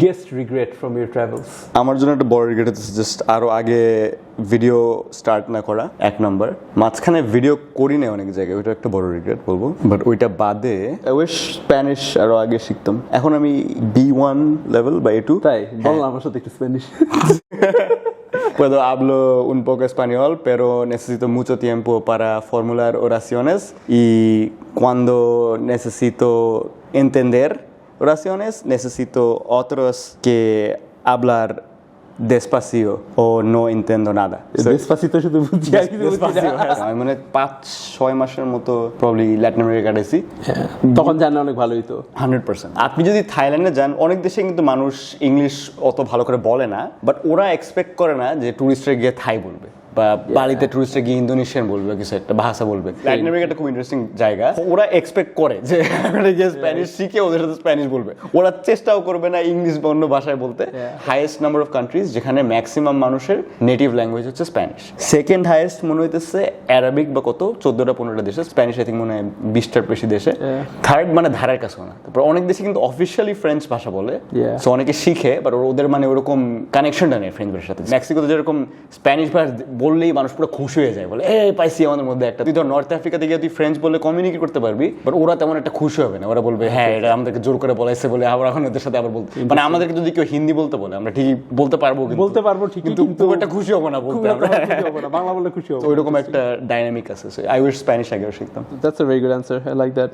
biggest regret from your travels? আমার জন্য একটা বড় রিগ্রেট হচ্ছে জাস্ট আরও আগে ভিডিও স্টার্ট না করা এক নাম্বার মাঝখানে ভিডিও করি না অনেক জায়গায় ওইটা একটা বড় রিগ্রেট বলব। বাট ওইটা বাদে আই স্প্যানিশ আরও আগে শিখতাম। এখন আমি বি ওয়ান লেভেল বা এ টু তাই? বল না আমার সাথে একটু Spanish Puedo hablo un poco español, pero necesito mucho tiempo para formular oraciones y cuando necesito entender oraciones, necesito otros que hablar despacio o no entiendo nada. So- Despacito শুধু বুঝি কিছু বুঝি। আমি মানে পাঁচ ছয় মাসের মতো প্রবলি ল্যাটিন আমেরিকা কাটাইছি তখন জানা অনেক ভালো হইতো হান্ড্রেড পার্সেন্ট আপনি যদি থাইল্যান্ডে যান অনেক দেশে কিন্তু মানুষ ইংলিশ অত ভালো করে বলে না বাট ওরা এক্সপেক্ট করে না যে টুরিস্টরা গিয়ে থাই বলবে। বা বাড়িতে টুরিস্টরা গিয়ে ইন্দোনেশিয়ান বলবে কিছু একটা ভাষা বলবে। ল্যাটিন খুব ইন্টারেস্টিং জায়গা। ওরা এক্সপেক্ট করে যে গিয়ে স্প্যানিশ শিখে ওদের সাথে স্প্যানিশ বলবে। ওরা চেষ্টাও করবে না ইংলিশ বা অন্য ভাষায় বলতে। হাইয়েস্ট নাম্বার অফ কান্ট্রিজ যেখানে ম্যাক্সিমাম মানুষের নেটিভ ল্যাঙ্গুয়েজ হচ্ছে স্প্যানিশ সেকেন্ড হাইয়েস্ট মনে হইতেছে অ্যারাবিক বা কত? চোদ্দটা পনেরোটা দেশে। স্প্যানিশ আই থিঙ্ক মনে হয় বিশটার বেশি দেশে। থার্ড মানে ধারের কাছে না। তারপর অনেক দেশে কিন্তু অফিসিয়ালি ফ্রেঞ্চ ভাষা বলে। সো অনেকে শিখে বাট ওদের মানে ওরকম কানেকশনটা নেই ফ্রেঞ্চ ভাষার সাথে। মেক্সিকোতে যেরকম স্প্যানিশ ভাষা বললেই মানুষ পুরো খুশি হয়ে যায়। বলে এই পাইছি আমাদের মধ্যে একটা। তুই ধর নর্থ আফ্রিকাতে গিয়ে তুই ফ্রেঞ্চ বলে কমিউনিকেট করতে পারবি বাট ওরা তেমন একটা খুশি হবে না। ওরা বলবে হ্যাঁ এটা আমাদেরকে জোর করে বলাইছে বলে আবার এখন ওদের সাথে আবার বলতে মানে আমাদেরকে যদি কেউ হিন্দি বলতে বলে আমরা ঠিকই বলতে পারব বলতে পারব ঠিক কিন্তু খুব একটা খুশি হব না বলতে আমরা। খুশি হব না, বাংলা বললে খুশি হব ওইরকম একটা ডাইনামিক আছে। আই উইশ স্প্যানিশ আগেও শিখতাম। That's a very good answer. I like that.